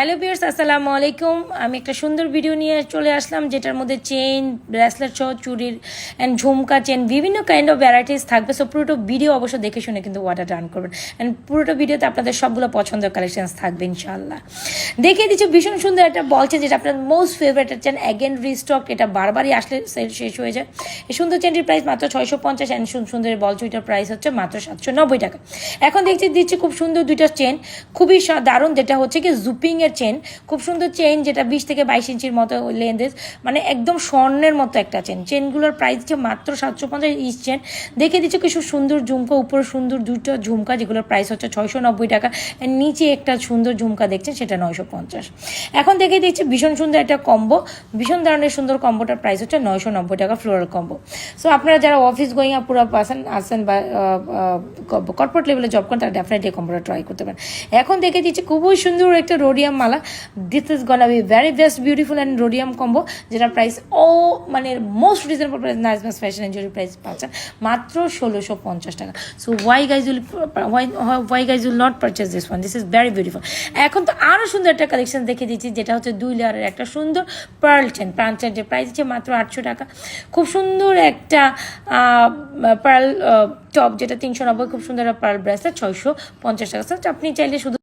Hello বিয়ার্স আসসালামু আলাইকুম। আমি একটা সুন্দর ভিডিও নিয়ে চলে আসলাম, যেটার মধ্যে চেইন, ব্রেসলেট সহ চুরির অ্যান্ড ঝুমকা চেন বিভিন্ন কাইন্ড অফ ভ্যারাইটিস থাকবে। সো পুরোটা ভিডিও অবশ্য দেখে শুনে কিন্তু ওয়াটার রান করবেন। অ্যান্ড পুরোটা ভিডিওতে আপনাদের সবগুলো পছন্দের কালেকশনস থাকবে ইনশাল্লাহ দেখিয়ে দিচ্ছি ভীষণ সুন্দর একটা বলছে যেটা আপনার most favourite chain again restock এটা বারবারই আসলে সেল শেষ হয়ে যায়। এই সুন্দর চেনটির প্রাইস মাত্র ছয়শো পঞ্চাশ অ্যান্ড সুন্দর বল চুইটার প্রাইস হচ্ছে মাত্র সাতশো নব্বই টাকা। এখন দেখছি, দিচ্ছি খুব সুন্দর দুইটা চেন খুবই দারুণ, যেটা হচ্ছে কি জুপিং এর চেন খুব সুন্দর চেন যেটা বিশ থেকে বাইশ ইঞ্চির মতো লেন্থের মানে একদম স্বর্ণের মতো একটা চেন চেনগুলোর প্রাইস হচ্ছে মাত্র সাতশো পঞ্চাশ ইঞ্চ চেন দেখে দিচ্ছে কিছু সুন্দর ঝুমকা, উপরে সুন্দর দুটো ঝুমকা, যেগুলোর প্রাইস হচ্ছে ছয়শো নব্বই টাকা নিচে একটা সুন্দর ঝুমকা দেখছেন, সেটা নয়শো পঞ্চাশ। এখন দেখে দিচ্ছে ভীষণ সুন্দর একটা কম্বো ভীষণ ধরনের সুন্দর কম্বোটার প্রাইস হচ্ছে নয়শো নব্বই টাকা ফ্লোরাল কম্বো সো আপনারা যারা অফিস গোয়িং পুরো পার্সন আসেন বা কর্পোরেট লেভেলে জব করেন, তারা ডেফিনেটলি কম্বোটা ট্রাই করতে পারেন। এখন দেখে দিচ্ছে খুবই সুন্দর একটা rhodium Mala. This is gonna be very best beautiful and rhodium combo যেটা প্রাইস ও মানে মোস্ট রিজনেবল প্রাইস নাইসমাস ফ্যাশন অ্যান্ড জুয়েলারি প্রাইস পাচ্ছেন। মাত্র ষোলোশো পঞ্চাশ টাকা। So why guys will why why guys will not purchase this one this is very beautiful এখন তো আরও সুন্দর একটা কালেকশন দেখে দিচ্ছি, যেটা হচ্ছে দুই লেয়ারের একটা সুন্দর পার্ল চেন পার্ল চেনটির প্রাইস হচ্ছে মাত্র আটশো টাকা। খুব সুন্দর একটা পার্ল টপ যেটা তিনশো নব্বই, খুব সুন্দর পার্ল ব্রেসলেট ছয়শো পঞ্চাশ টাকা। আপনি চাইলে শুধু